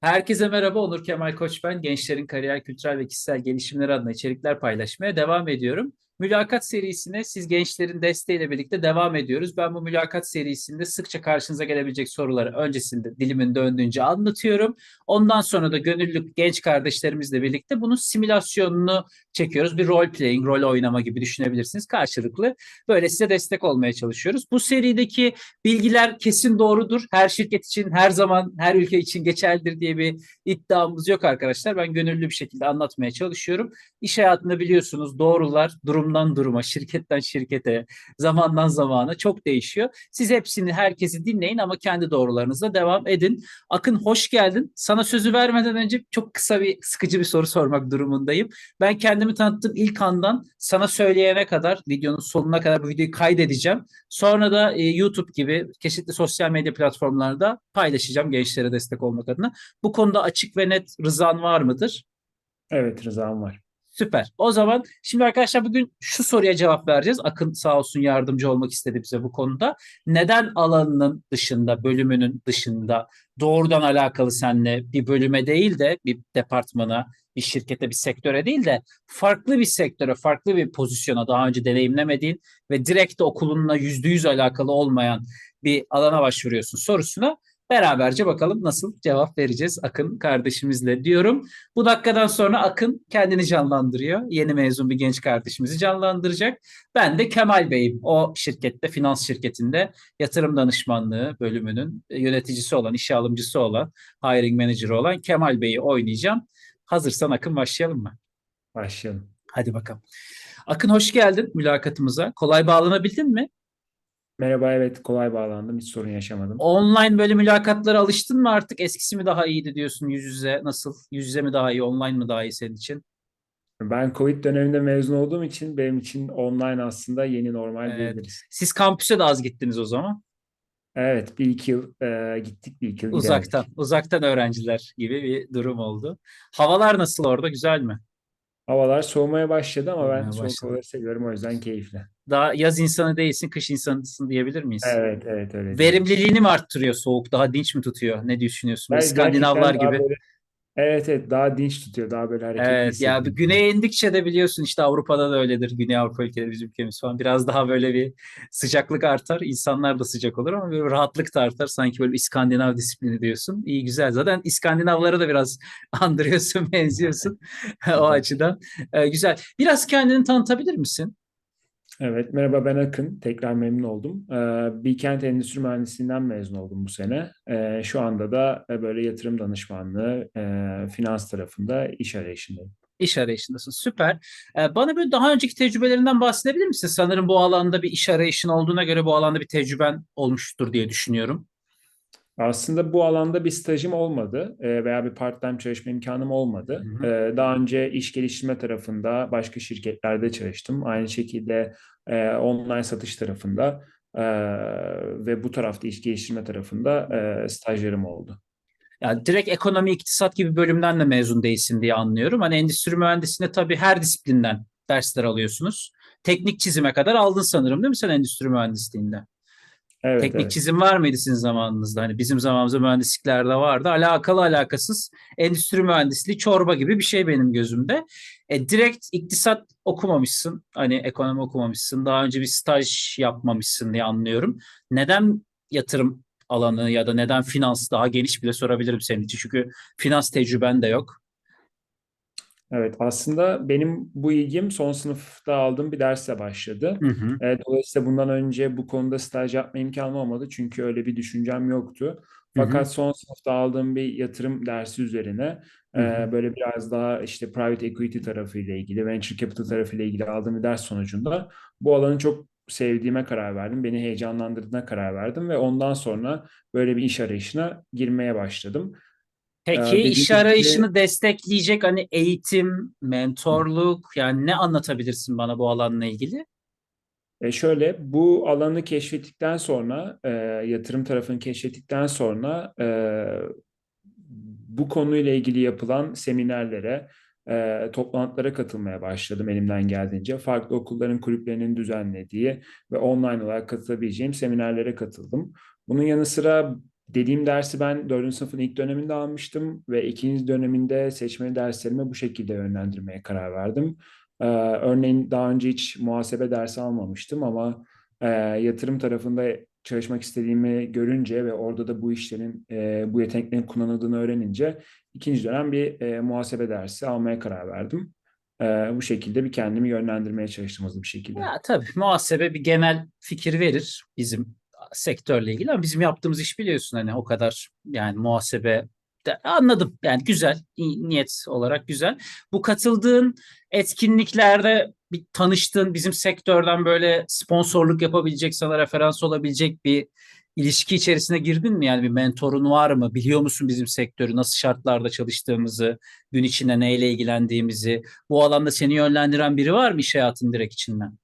Herkese merhaba, Onur Kemal Koç ben. Gençlerin kariyer, kültürel ve kişisel gelişimleri adına içerikler paylaşmaya devam ediyorum. Mülakat serisine siz gençlerin desteğiyle birlikte devam ediyoruz. Ben bu mülakat serisinde sıkça karşınıza gelebilecek soruları öncesinde dilimin döndüğünce anlatıyorum. Ondan sonra da gönüllü genç kardeşlerimizle birlikte bunun simülasyonunu çekiyoruz. Bir role playing, rol oynama gibi düşünebilirsiniz karşılıklı. Böyle size destek olmaya çalışıyoruz. Bu serideki bilgiler kesin doğrudur. Her şirket için, her zaman, her ülke için geçerlidir diye bir iddiamız yok arkadaşlar. Ben gönüllü bir şekilde anlatmaya çalışıyorum. İş hayatında biliyorsunuz doğrular durumdan duruma, şirketten şirkete, zamandan zamana çok değişiyor. Siz hepsini, herkesi dinleyin ama kendi doğrularınızla devam edin. Akın hoş geldin. Sana sözü vermeden önce çok kısa bir sıkıcı bir soru sormak durumundayım. Ben kendimi tanıttığım ilk andan sana söyleyene kadar, videonun sonuna kadar bu videoyu kaydedeceğim. Sonra da e, YouTube gibi çeşitli sosyal medya platformlarda paylaşacağım gençlere destek olmak adına. Bu konuda açık ve net rızan var mıdır? Evet rızam var. Süper. O zaman şimdi arkadaşlar bugün şu soruya cevap vereceğiz. Akın sağ olsun yardımcı olmak istedi bize bu konuda. Neden alanının dışında, bölümünün dışında doğrudan alakalı seninle bir bölüme değil de bir departmana, bir şirkete, bir sektöre değil de farklı bir sektöre, farklı bir pozisyona daha önce deneyimlemediğin ve direkt de okulunla yüzde yüz alakalı olmayan bir alana başvuruyorsun sorusuna Beraberce bakalım nasıl cevap vereceğiz Akın kardeşimizle diyorum. Bu dakikadan sonra Akın kendini canlandırıyor. Yeni mezun bir genç kardeşimizi canlandıracak. Ben de Kemal Bey'im. O şirkette, finans şirketinde yatırım danışmanlığı bölümünün yöneticisi olan, işe alımcısı olan, hiring manager'ı olan Kemal Bey'i oynayacağım. Hazırsan Akın başlayalım mı? Başlayalım. Hadi bakalım. Akın hoş geldin mülakatımıza. Kolay bağlanabildin mi? Merhaba evet kolay bağlandım hiç sorun yaşamadım. Online böyle mülakatlara alıştın mı artık? Eskisi mi daha iyiydi diyorsun yüz yüze? Nasıl? Yüz yüze mi daha iyi, online mı daha iyi senin için? Ben Covid döneminde mezun olduğum için benim için online aslında yeni normal Evet. diyebiliriz. Siz kampüse de az gittiniz o zaman. Evet bir iki yıl e, gittik bir iki yıl Uzaktan, giderdik. uzaktan öğrenciler gibi bir durum oldu. Havalar nasıl orada? Güzel mi? Havalar soğumaya başladı ama ben soğuk havaları seviyorum o yüzden keyifli. Daha yaz insanı değilsin, kış insanısın diyebilir miyiz? Evet evet öyle. Verimliliğini mi arttırıyor soğuk? Daha dinç mi tutuyor? Ne düşünüyorsun? Ben İskandinavlar gibi. böyle- evet evet daha dinç tutuyor daha böyle hareketli Evet ya bir güneye indikçe de biliyorsun işte Avrupa'da da öyledir. Güney Avrupa ülkeleri bizim ülkemiz falan. Biraz daha böyle bir sıcaklık artar. İnsanlar da sıcak olur ama böyle bir rahatlık da artar. Sanki böyle İskandinav disiplini diyorsun. İyi güzel. Zaten İskandinavlara da biraz andırıyorsun, benziyorsun o açıdan. Ee, güzel. Biraz kendini tanıtabilir misin? Evet, merhaba ben Akın. Tekrar memnun oldum. Ee, Bilkent Endüstri Mühendisliğinden mezun oldum bu sene. Ee, Şu anda da e, böyle yatırım danışmanlığı, e, finans tarafında iş arayışındayım. İş arayışındasın. Süper. Ee, bana böyle daha önceki tecrübelerinden bahsedebilir misin? Sanırım bu alanda bir iş arayışın olduğuna göre bu alanda bir tecrüben olmuştur diye düşünüyorum. Aslında bu alanda bir stajım olmadı e, veya bir part-time çalışma imkanım olmadı. Hı E, Daha önce iş geliştirme tarafında başka şirketlerde çalıştım. Aynı şekilde e, online satış tarafında ve bu tarafta iş geliştirme tarafında stajlarım oldu. Yani direkt ekonomi, iktisat gibi bölümden de mezun değilsin diye anlıyorum. Hani endüstri mühendisliğinde tabii her disiplinden dersler alıyorsunuz. Teknik çizime kadar aldın sanırım değil mi sen endüstri mühendisliğinde? Evet, Teknik evet. çizim var mıydı sizin zamanınızda? Hani bizim zamanımızda mühendisliklerde vardı. Alakalı alakasız endüstri mühendisliği çorba gibi bir şey benim gözümde. E, direkt iktisat okumamışsın. Hani ekonomi okumamışsın. Daha önce bir staj yapmamışsın diye anlıyorum. Neden yatırım alanı ya da neden finans daha geniş bile sorabilirim senin için. Çünkü finans tecrüben de yok. Evet, aslında benim bu ilgim son sınıfta aldığım bir dersle başladı. Hı hı. E, dolayısıyla bundan önce bu konuda staj yapma imkanım olmadı çünkü öyle bir düşüncem yoktu. Hı hı. Fakat son sınıfta aldığım bir yatırım dersi üzerine Hı e, hı. böyle biraz daha işte private equity tarafıyla ilgili, venture capital tarafıyla ilgili aldığım bir ders sonucunda bu alanı çok sevdiğime karar verdim. Beni heyecanlandırdığına karar verdim ve ondan sonra böyle bir iş arayışına girmeye başladım. E, Peki dediğim iş gibi arayışını destekleyecek hani eğitim, mentorluk yani ne anlatabilirsin bana bu alanla ilgili? E şöyle bu alanı keşfettikten sonra e, yatırım tarafını keşfettikten sonra e, bu konuyla ilgili yapılan seminerlere, e, toplantılara katılmaya başladım elimden geldiğince. Farklı okulların kulüplerinin düzenlediği ve online olarak katılabileceğim seminerlere katıldım. Bunun yanı sıra dediğim dersi ben dördüncü sınıfın ilk döneminde almıştım ve ikinci döneminde seçmeli derslerimi bu şekilde yönlendirmeye karar verdim. Ee, örneğin daha önce hiç muhasebe dersi almamıştım ama e, yatırım tarafında çalışmak istediğimi görünce ve orada da bu işlerin, e, bu yeteneklerin kullanıldığını öğrenince ikinci dönem bir e, muhasebe dersi almaya karar verdim. E, bu şekilde bir kendimi yönlendirmeye çalıştım hızlı bir şekilde. Ya tabii muhasebe bir genel fikir verir bizim sektörle ilgili ama bizim yaptığımız iş biliyorsun hani o kadar yani muhasebe de, anladım yani güzel niyet olarak güzel. Bu katıldığın etkinliklerde bir tanıştığın bizim sektörden böyle sponsorluk yapabilecek sana referans olabilecek bir ilişki içerisine girdin mi? Yani bir mentorun var mı? Biliyor musun bizim sektörü nasıl şartlarda çalıştığımızı, gün içinde neyle ilgilendiğimizi? Bu alanda seni yönlendiren biri var mı iş hayatının direkt içinden?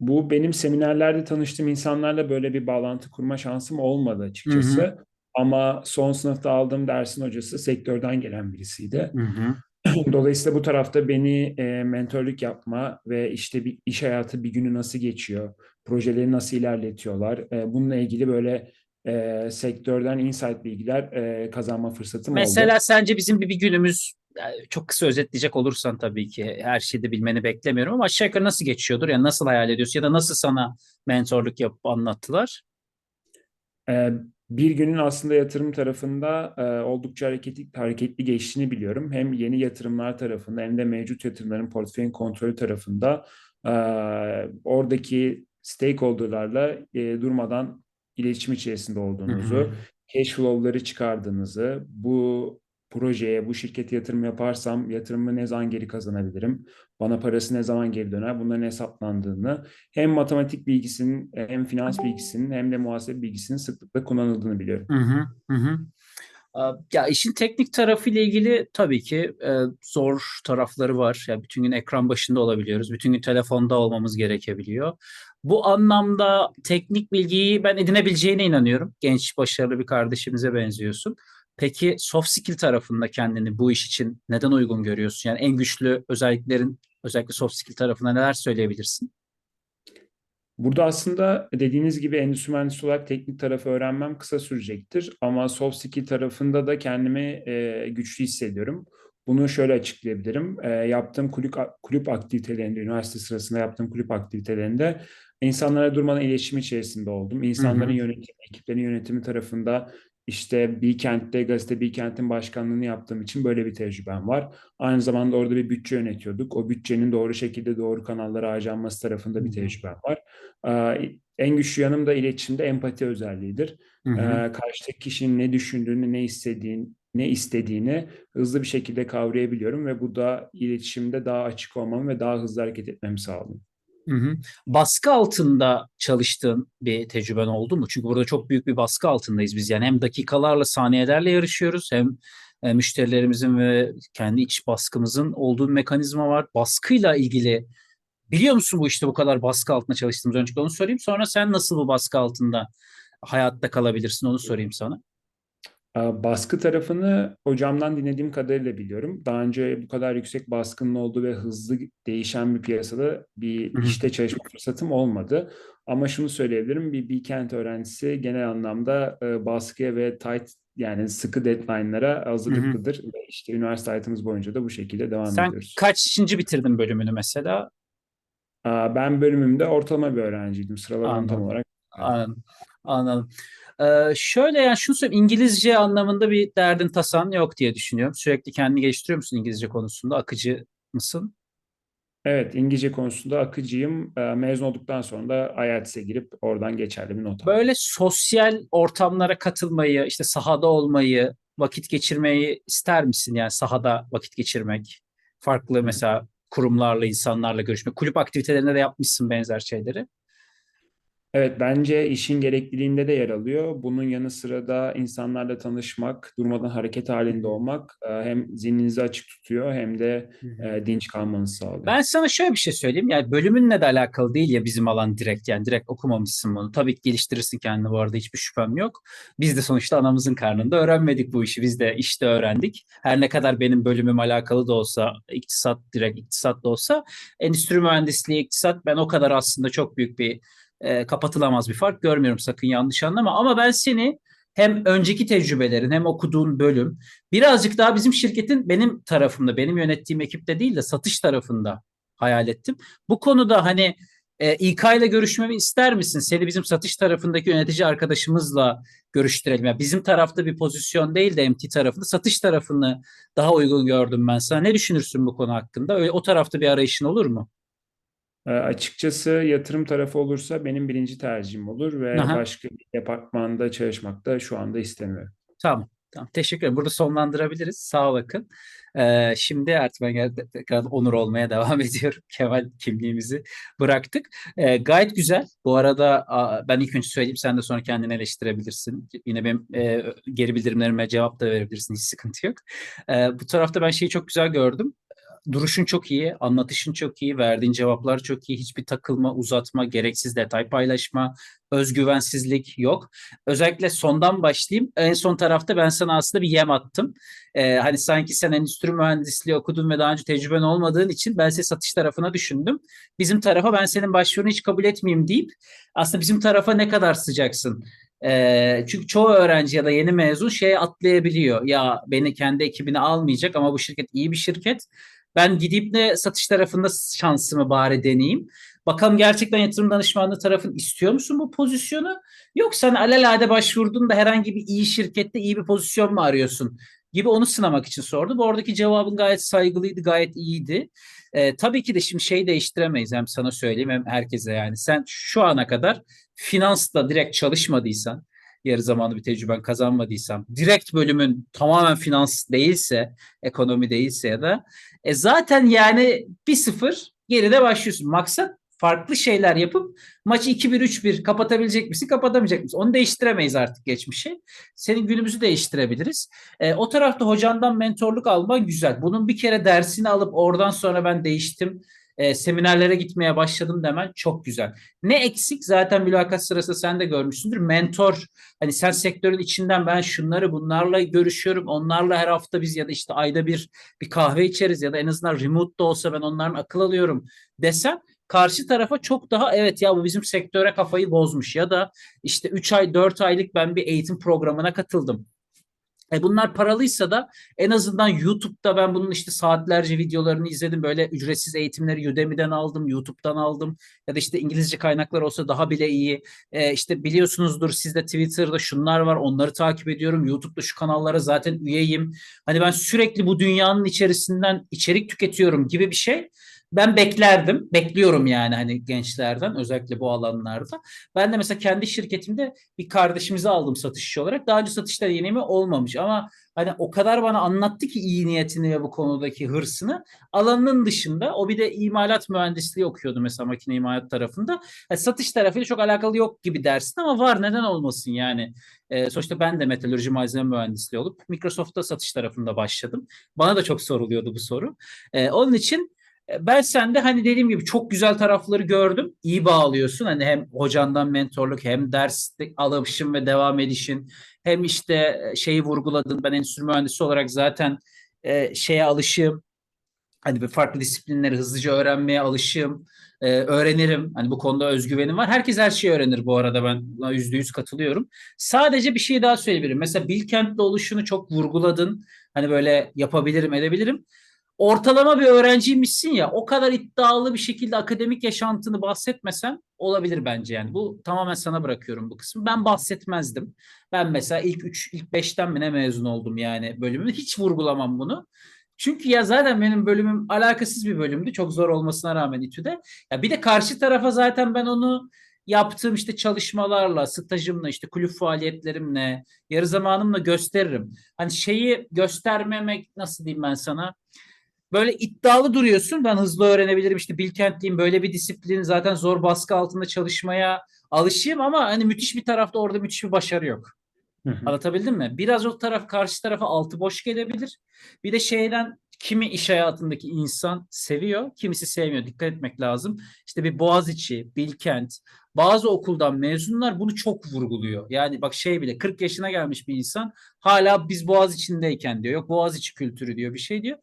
Bu benim seminerlerde tanıştığım insanlarla böyle bir bağlantı kurma şansım olmadı açıkçası. Hı hı. Ama son sınıfta aldığım dersin hocası sektörden gelen birisiydi. Hı hı. Dolayısıyla bu tarafta beni e, mentorluk yapma ve işte bir iş hayatı bir günü nasıl geçiyor, projeleri nasıl ilerletiyorlar, e, bununla ilgili böyle e, sektörden insight bilgiler e, kazanma fırsatım oldu. Mesela sence bizim bir, bir günümüz çok kısa özetleyecek olursan tabii ki her şeyi de bilmeni beklemiyorum ama aşağı yukarı nasıl geçiyordur? Yani nasıl hayal ediyorsun ya da nasıl sana mentorluk yapıp anlattılar? Ee, bir günün aslında yatırım tarafında e, oldukça hareketli, hareketli geçtiğini biliyorum. Hem yeni yatırımlar tarafında hem de mevcut yatırımların portföyün kontrolü tarafında e, oradaki stakeholderlarla e, durmadan iletişim içerisinde olduğunuzu, Hı hı. cash flow'ları çıkardığınızı, bu projeye, bu şirkete yatırım yaparsam yatırımı ne zaman geri kazanabilirim? Bana parası ne zaman geri döner? Bunların hesaplandığını hem matematik bilgisinin hem finans bilgisinin hem de muhasebe bilgisinin sıklıkla kullanıldığını biliyorum. Hı hı, hı. Aa, Ya işin teknik tarafı ile ilgili tabii ki e, zor tarafları var. Ya bütün gün ekran başında olabiliyoruz. Bütün gün telefonda olmamız gerekebiliyor. Bu anlamda teknik bilgiyi ben edinebileceğine inanıyorum. Genç, başarılı bir kardeşimize benziyorsun. Peki soft skill tarafında kendini bu iş için neden uygun görüyorsun? Yani en güçlü özelliklerin özellikle soft skill tarafında neler söyleyebilirsin? Burada aslında dediğiniz gibi endüstri mühendisi olarak teknik tarafı öğrenmem kısa sürecektir. Ama soft skill tarafında da kendimi e, güçlü hissediyorum. Bunu şöyle açıklayabilirim. E, yaptığım kulüp, kulüp aktivitelerinde, üniversite sırasında yaptığım kulüp aktivitelerinde insanlara durmadan iletişim içerisinde oldum. İnsanların Hı hı. yönetimi, ekiplerin yönetimi tarafında işte Bilkent'te, gazete Bilkent'in başkanlığını yaptığım için böyle bir tecrübem var. Aynı zamanda orada bir bütçe yönetiyorduk. O bütçenin doğru şekilde doğru kanallara harcanması tarafında bir tecrübem var. Ee, en güçlü yanım da iletişimde empati özelliğidir. Ee, karşıdaki kişinin ne düşündüğünü, ne istediğini, ne istediğini hızlı bir şekilde kavrayabiliyorum ve bu da iletişimde daha açık olmamı ve daha hızlı hareket etmemi sağlıyor. Hı hı. Baskı altında çalıştığın bir tecrüben oldu mu? Çünkü burada çok büyük bir baskı altındayız biz. Yani hem dakikalarla, saniyelerle yarışıyoruz hem e, müşterilerimizin ve kendi iç baskımızın olduğu bir mekanizma var. Baskıyla ilgili biliyor musun bu işte bu kadar baskı altında çalıştığımız öncelikle onu sorayım. Sonra sen nasıl bu baskı altında hayatta kalabilirsin onu sorayım sana. Ee, Baskı tarafını hocamdan dinlediğim kadarıyla biliyorum. Daha önce bu kadar yüksek baskının olduğu ve hızlı değişen bir piyasada bir Hı hı. işte çalışma fırsatım olmadı. Ama şunu söyleyebilirim, bir Bilkent öğrencisi genel anlamda e, baskıya ve tight yani sıkı deadline'lara hazırlıklıdır. Ve işte üniversite hayatımız boyunca da bu şekilde devam Sen ediyoruz. kaçıncı bitirdin bölümünü mesela? Ben bölümümde ortalama bir öğrenciydim. Sıralamam tam olarak. Anladım. Anladım. Ee, şöyle yani şunu söyleyeyim. İngilizce anlamında bir derdin tasan yok diye düşünüyorum. Sürekli kendini geliştiriyor musun İngilizce konusunda? Akıcı mısın? Evet, İngilizce konusunda akıcıyım. Ee, Mezun olduktan sonra da IELTS'e girip oradan geçerli bir not aldım. Böyle sosyal ortamlara katılmayı, işte sahada olmayı, vakit geçirmeyi ister misin? Yani sahada vakit geçirmek, farklı mesela kurumlarla, insanlarla görüşmek. Kulüp aktivitelerinde de yapmışsın benzer şeyleri. Evet, bence işin gerekliliğinde de yer alıyor. Bunun yanı sıra da insanlarla tanışmak, durmadan hareket halinde olmak e, hem zihninizi açık tutuyor hem de e, dinç kalmanızı sağlıyor. Ben sana şöyle bir şey söyleyeyim. Yani bölümünle de alakalı değil ya bizim alan direkt. Yani direkt okumamışsın bunu. Tabii ki geliştirirsin kendini bu arada hiçbir şüphem yok. Biz de sonuçta anamızın karnında öğrenmedik bu işi. Biz de işte öğrendik. Her ne kadar benim bölümüm alakalı da olsa, iktisat direkt iktisat da olsa, endüstri mühendisliği, iktisat ben o kadar aslında çok büyük bir e, kapatılamaz bir fark görmüyorum sakın yanlış anlama. Ama ben seni hem önceki tecrübelerin hem okuduğun bölüm birazcık daha bizim şirketin benim tarafımda, benim yönettiğim ekipte değil de satış tarafında hayal ettim. Bu konuda hani e, İK ile görüşmemi ister misin? Seni bizim satış tarafındaki yönetici arkadaşımızla görüştürelim. Yani bizim tarafta bir pozisyon değil de MT tarafında satış tarafını daha uygun gördüm ben sana. Ne düşünürsün bu konu hakkında? Öyle, o tarafta bir arayışın olur mu? E, açıkçası yatırım tarafı olursa benim birinci tercihim olur ve Aha. başka bir departmanda çalışmak da şu anda istemiyorum. Tamam. Tamam. Teşekkür ederim. Burada sonlandırabiliriz. Sağ ol Akın. Ee, şimdi artık ben gel- tekrar onur olmaya devam ediyorum. Kemal kimliğimizi bıraktık. Ee, gayet güzel. Bu arada ben ilk önce söyleyeyim. Sen de sonra kendini eleştirebilirsin. Yine benim e, geri bildirimlerime cevap da verebilirsin. Hiç sıkıntı yok. Ee, bu tarafta ben şeyi çok güzel gördüm. Duruşun çok iyi, anlatışın çok iyi, verdiğin cevaplar çok iyi. Hiçbir takılma, uzatma, gereksiz detay paylaşma, özgüvensizlik yok. Özellikle sondan başlayayım. En son tarafta ben sana aslında bir yem attım. Ee, hani sanki sen endüstri mühendisliği okudun ve daha önce tecrüben olmadığın için ben seni satış tarafına düşündüm. Bizim tarafa ben senin başvurunu hiç kabul etmeyeyim deyip aslında bizim tarafa ne kadar sıcaksın? Ee, çünkü çoğu öğrenci ya da yeni mezun şeye atlayabiliyor. Ya beni kendi ekibine almayacak ama bu şirket iyi bir şirket. Ben gidip de satış tarafında şansımı bari deneyeyim. Bakalım gerçekten yatırım danışmanlığı tarafın istiyor musun bu pozisyonu? Yoksa hani alelade başvurdun da herhangi bir iyi şirkette iyi bir pozisyon mu arıyorsun? Gibi onu sınamak için sordum. Oradaki cevabın gayet saygılıydı, gayet iyiydi. Ee, tabii ki de şimdi şey değiştiremeyiz hem sana söyleyeyim hem herkese yani. Sen şu ana kadar finansta direkt çalışmadıysan, yarı zamanlı bir tecrüben kazanmadıysan, direkt bölümün tamamen finans değilse, ekonomi değilse ya da e zaten yani bir sıfır geride başlıyorsun. Maksat farklı şeyler yapıp maçı 2-1 3-1 kapatabilecek misin, kapatamayacak mısın? Onu değiştiremeyiz artık geçmişi. Senin günümüzü değiştirebiliriz. E, o tarafta hocandan mentorluk alman güzel. Bunun bir kere dersini alıp oradan sonra ben değiştim. E, seminerlere gitmeye başladım demen çok güzel. Ne eksik? Zaten mülakat sırasında sen de görmüşsündür. Mentor. Hani sen sektörün içinden ben şunları bunlarla görüşüyorum. Onlarla her hafta biz ya da işte ayda bir bir kahve içeriz ya da en azından remote da olsa ben onların akıl alıyorum desem karşı tarafa çok daha evet ya bu bizim sektöre kafayı bozmuş ya da işte 3 ay 4 aylık ben bir eğitim programına katıldım. E bunlar paralıysa da en azından YouTube'da ben bunun işte saatlerce videolarını izledim. Böyle ücretsiz eğitimleri Udemy'den aldım, YouTube'dan aldım. Ya da işte İngilizce kaynaklar olsa daha bile iyi. E işte biliyorsunuzdur sizde Twitter'da şunlar var onları takip ediyorum. YouTube'da şu kanallara zaten üyeyim. Hani ben sürekli bu dünyanın içerisinden içerik tüketiyorum gibi bir şey ben beklerdim. Bekliyorum yani hani gençlerden özellikle bu alanlarda. Ben de mesela kendi şirketimde bir kardeşimizi aldım satışçı olarak. Daha önce satışta deneyimi olmamış ama hani o kadar bana anlattı ki iyi niyetini ve bu konudaki hırsını. Alanının dışında o bir de imalat mühendisliği okuyordu mesela makine imalat tarafında. Yani satış tarafıyla çok alakalı yok gibi dersin ama var neden olmasın yani. E, sonuçta ben de metalürji malzeme mühendisliği olup Microsoft'ta satış tarafında başladım. Bana da çok soruluyordu bu soru. E, onun için ben sende hani dediğim gibi çok güzel tarafları gördüm. İyi bağlıyorsun. Hani hem hocandan mentorluk hem ders alışın ve devam edişin hem işte şeyi vurguladın. Ben endüstri mühendisi olarak zaten e, şeye alışığım. Hani farklı disiplinleri hızlıca öğrenmeye alışığım. E, öğrenirim. Hani bu konuda özgüvenim var. Herkes her şeyi öğrenir bu arada. Ben yüzde yüz katılıyorum. Sadece bir şey daha söyleyebilirim. Mesela Bilkent'le oluşunu çok vurguladın. Hani böyle yapabilirim, edebilirim ortalama bir öğrenciymişsin ya o kadar iddialı bir şekilde akademik yaşantını bahsetmesen olabilir bence yani. Bu tamamen sana bırakıyorum bu kısmı. Ben bahsetmezdim. Ben mesela ilk 3 ilk 5'ten mi ne mezun oldum yani bölümümü. Hiç vurgulamam bunu. Çünkü ya zaten benim bölümüm alakasız bir bölümdü. Çok zor olmasına rağmen İTÜ'de. Ya bir de karşı tarafa zaten ben onu yaptığım işte çalışmalarla, stajımla, işte kulüp faaliyetlerimle, yarı zamanımla gösteririm. Hani şeyi göstermemek nasıl diyeyim ben sana? Böyle iddialı duruyorsun. Ben hızlı öğrenebilirim. İşte Bilkentliyim. Böyle bir disiplin zaten zor baskı altında çalışmaya alışayım ama hani müthiş bir tarafta orada müthiş bir başarı yok. Hı hı. Anlatabildim mi? Biraz o taraf karşı tarafa altı boş gelebilir. Bir de şeyden kimi iş hayatındaki insan seviyor, kimisi sevmiyor. Dikkat etmek lazım. İşte bir Boğaziçi, Bilkent, bazı okuldan mezunlar bunu çok vurguluyor. Yani bak şey bile 40 yaşına gelmiş bir insan hala biz Boğaziçi'ndeyken diyor. Yok Boğaziçi kültürü diyor bir şey diyor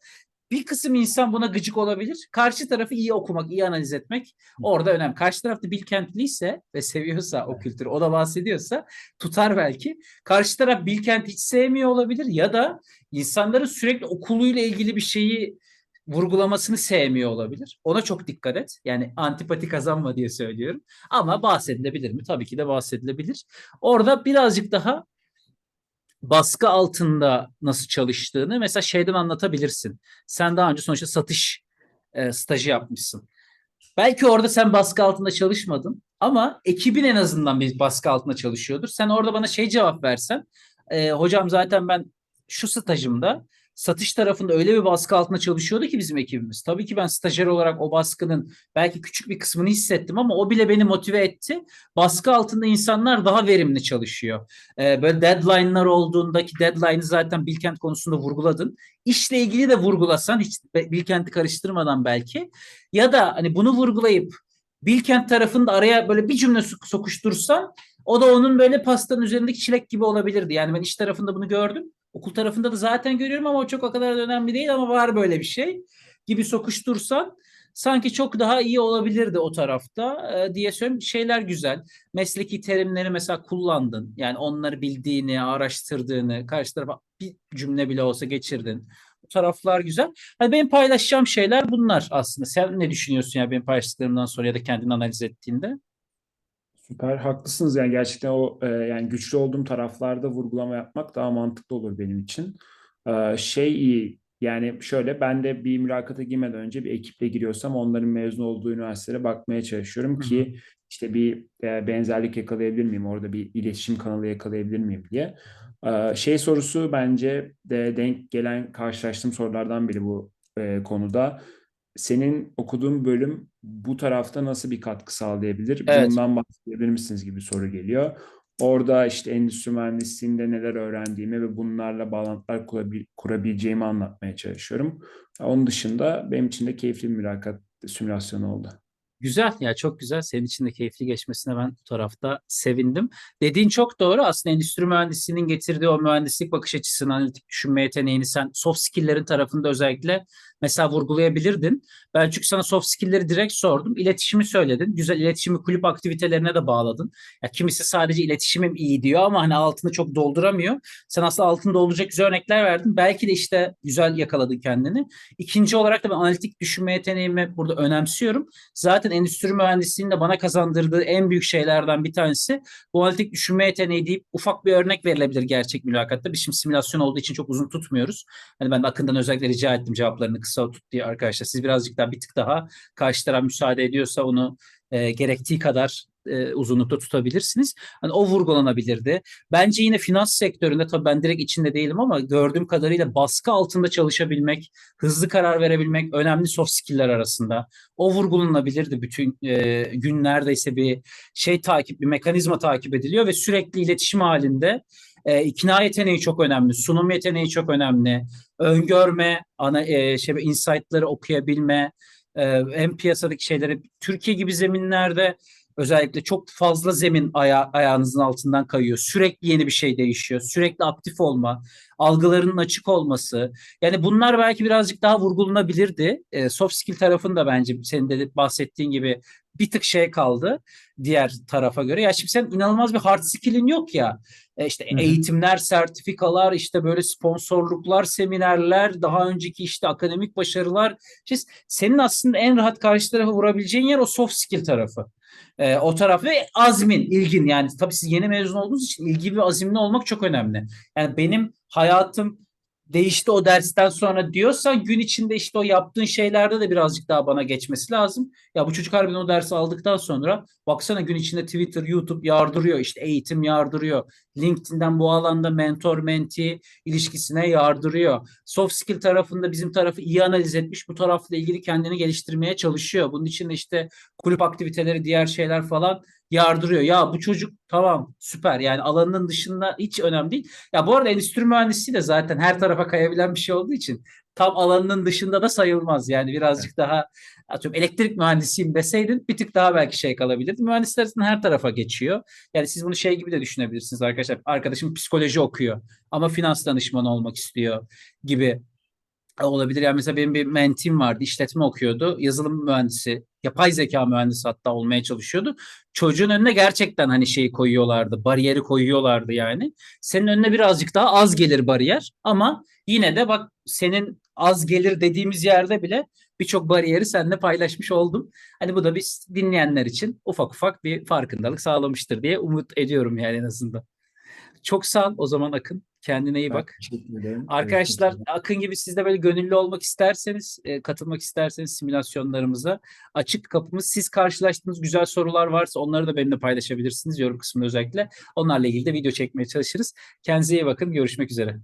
Bir kısım insan buna gıcık olabilir. Karşı tarafı iyi okumak, iyi analiz etmek orada önemli. Karşı tarafta Bilkentliyse ve seviyorsa o kültürü, o da bahsediyorsa tutar belki. Karşı taraf Bilkent hiç sevmiyor olabilir ya da insanların sürekli okuluyla ilgili bir şeyi vurgulamasını sevmiyor olabilir. Ona çok dikkat et. Yani antipati kazanma diye söylüyorum. Ama bahsedilebilir mi? Tabii ki de bahsedilebilir. Orada birazcık daha baskı altında nasıl çalıştığını mesela şeyden anlatabilirsin. Sen daha önce sonuçta satış e, stajı yapmışsın. Belki orada sen baskı altında çalışmadın ama ekibin en azından bir baskı altında çalışıyordur. Sen orada bana şey cevap versen, e, hocam zaten ben şu stajımda satış tarafında öyle bir baskı altında çalışıyordu ki bizim ekibimiz. Tabii ki ben stajyer olarak o baskının belki küçük bir kısmını hissettim ama o bile beni motive etti. Baskı altında insanlar daha verimli çalışıyor. Ee, böyle deadline'lar olduğundaki deadline'ı zaten Bilkent konusunda vurguladın. İşle ilgili de vurgulasan hiç Bilkent'i karıştırmadan belki ya da hani bunu vurgulayıp Bilkent tarafında araya böyle bir cümle sokuştursan o da onun böyle pastanın üzerindeki çilek gibi olabilirdi. Yani ben iş tarafında bunu gördüm. Okul tarafında da zaten görüyorum ama o çok o kadar da önemli değil ama var böyle bir şey gibi sokuştursan sanki çok daha iyi olabilirdi o tarafta e, diye söylüyorum. Şeyler güzel. Mesleki terimleri mesela kullandın. Yani onları bildiğini, araştırdığını, karşı tarafa bir cümle bile olsa geçirdin. Bu taraflar güzel. Hani benim paylaşacağım şeyler bunlar aslında. Sen ne düşünüyorsun ya benim paylaştıklarımdan sonra ya da kendini analiz ettiğinde? Süper. Haklısınız. Yani gerçekten o e, yani güçlü olduğum taraflarda vurgulama yapmak daha mantıklı olur benim için. E, şey iyi yani şöyle ben de bir mülakata girmeden önce bir ekiple giriyorsam onların mezun olduğu üniversitelere bakmaya çalışıyorum ki işte bir e, benzerlik yakalayabilir miyim? Orada bir iletişim kanalı yakalayabilir miyim diye. E, şey sorusu bence de denk gelen karşılaştığım sorulardan biri bu e, konuda senin okuduğun bölüm bu tarafta nasıl bir katkı sağlayabilir? Evet. Bundan bahsedebilir misiniz gibi soru geliyor. Orada işte endüstri mühendisliğinde neler öğrendiğimi ve bunlarla bağlantılar kurabil- kurabileceğimi anlatmaya çalışıyorum. Onun dışında benim için de keyifli bir mülakat simülasyonu oldu. Güzel ya çok güzel. Senin için de keyifli geçmesine ben bu tarafta sevindim. Dediğin çok doğru. Aslında endüstri mühendisliğinin getirdiği o mühendislik bakış açısını, analitik düşünme yeteneğini sen soft skill'lerin tarafında özellikle mesela vurgulayabilirdin. Ben çünkü sana soft skill'leri direkt sordum. İletişimi söyledin. Güzel iletişimi kulüp aktivitelerine de bağladın. Ya kimisi sadece iletişimim iyi diyor ama hani altını çok dolduramıyor. Sen aslında altını dolduracak güzel örnekler verdin. Belki de işte güzel yakaladın kendini. İkinci olarak da ben analitik düşünme yeteneğimi burada önemsiyorum. Zaten endüstri mühendisliğinin de bana kazandırdığı en büyük şeylerden bir tanesi bu analitik düşünme yeteneği deyip ufak bir örnek verilebilir gerçek mülakatta. Biz şimdi simülasyon olduğu için çok uzun tutmuyoruz. Hani ben de Akın'dan özellikle rica ettim cevaplarını kısa tut diye arkadaşlar. Siz birazcık daha bir tık daha karşı taraf müsaade ediyorsa onu e, gerektiği kadar e, uzunlukta tutabilirsiniz. Hani o vurgulanabilirdi. Bence yine finans sektöründe tabii ben direkt içinde değilim ama gördüğüm kadarıyla baskı altında çalışabilmek, hızlı karar verebilmek önemli soft skill'ler arasında. O vurgulanabilirdi. Bütün e, gün neredeyse bir şey takip, bir mekanizma takip ediliyor ve sürekli iletişim halinde e, ikna yeteneği çok önemli, sunum yeteneği çok önemli, öngörme, ana e, şey insight'ları okuyabilme, e, hem piyasadaki şeyleri Türkiye gibi zeminlerde özellikle çok fazla zemin aya, ayağınızın altından kayıyor. Sürekli yeni bir şey değişiyor. Sürekli aktif olma, algılarının açık olması. Yani bunlar belki birazcık daha vurgulanabilirdi. E, soft skill tarafında bence senin de bahsettiğin gibi bir tık şey kaldı diğer tarafa göre. Ya şimdi sen inanılmaz bir hard skill'in yok ya. E işte Hı hı. eğitimler, sertifikalar, işte böyle sponsorluklar, seminerler, daha önceki işte akademik başarılar. İşte senin aslında en rahat karşı tarafa vurabileceğin yer o soft skill tarafı. E, o taraf ve azmin, ilgin yani tabii siz yeni mezun olduğunuz için ilgi ve azimli olmak çok önemli. Yani benim hayatım değişti o dersten sonra diyorsan gün içinde işte o yaptığın şeylerde de birazcık daha bana geçmesi lazım. Ya bu çocuk harbiden o dersi aldıktan sonra baksana gün içinde Twitter, YouTube yardırıyor, işte eğitim yardırıyor. LinkedIn'den bu alanda mentor mentee ilişkisine yardırıyor. Soft skill tarafında bizim tarafı iyi analiz etmiş. Bu tarafla ilgili kendini geliştirmeye çalışıyor. Bunun için işte kulüp aktiviteleri, diğer şeyler falan yardırıyor. Ya bu çocuk tamam süper yani alanının dışında hiç önemli değil. Ya bu arada endüstri mühendisliği de zaten her tarafa kayabilen bir şey olduğu için tam alanının dışında da sayılmaz. Yani birazcık daha atıyorum elektrik mühendisiyim deseydin bir tık daha belki şey kalabilirdi. Mühendisler her tarafa geçiyor. Yani siz bunu şey gibi de düşünebilirsiniz arkadaşlar. Arkadaşım psikoloji okuyor ama finans danışmanı olmak istiyor gibi olabilir. Yani mesela benim bir mentim vardı, işletme okuyordu. Yazılım mühendisi, yapay zeka mühendisi hatta olmaya çalışıyordu. Çocuğun önüne gerçekten hani şeyi koyuyorlardı, bariyeri koyuyorlardı yani. Senin önüne birazcık daha az gelir bariyer ama yine de bak senin az gelir dediğimiz yerde bile birçok bariyeri seninle paylaşmış oldum. Hani bu da biz dinleyenler için ufak ufak bir farkındalık sağlamıştır diye umut ediyorum yani en azından. Çok sağ ol o zaman Akın. Kendine iyi bak. Arkadaşlar. Akın gibi siz de böyle gönüllü olmak isterseniz, e, katılmak isterseniz simülasyonlarımıza açık kapımız. Siz karşılaştığınız güzel sorular varsa onları da benimle paylaşabilirsiniz yorum kısmında özellikle. Onlarla ilgili de video çekmeye çalışırız. Kendinize iyi bakın. Görüşmek üzere.